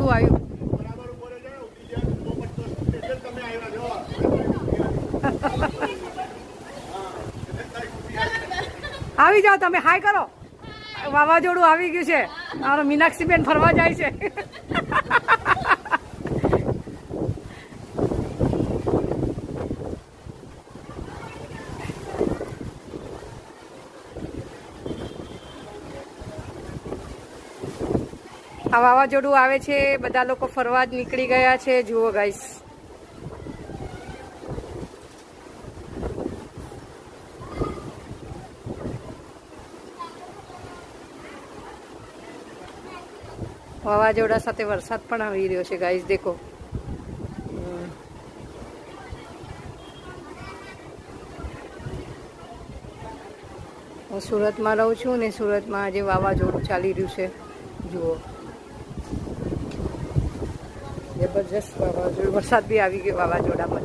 વાવાઝોડું આવ્યું. આવી જાઓ તમે, હાય કરો. વાવાઝોડું આવી ગયું છે. મારો મીનાક્ષીબેન ફરવા જાય છે. આ વાવાઝોડું આવે છે, બધા લોકો ફરવા જ નીકળી ગયા છે. જુઓ ગાઈસ વાવાઝોડા સાથે વરસાદ પણ આવી રહ્યો છે ગાઈસ દેખો. હું સુરતમાં રહું છું ને સુરતમાં આજે વાવાઝોડું ચાલી રહ્યું છે. જુઓ. જબરજસ્ત વાવાઝોડું. વરસાદ બી આવી ગયો વાવાઝોડામાં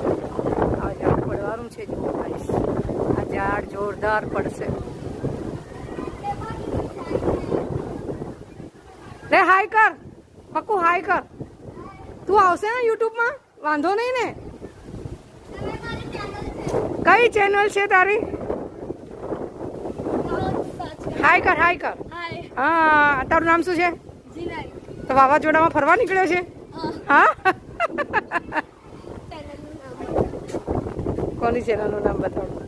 આ ઝાડ પડવાનું છે જુઓ ગાઈસ. આ ઝાડ જોરદાર પડશે. રે હાય કર. પક્કુ હાય કર. તું આવશે ને યુટ્યુબમાં? વાંધો નહીં ને? કઈ ચેનલ છે તારી? હાય કર હાય કર. હા તારું નામ શું છે? તો વાવાઝોડામાં ફરવા નીકળ્યો છે? હા ચેનલનું નામ કોની ચેનલનું નામ બતાવો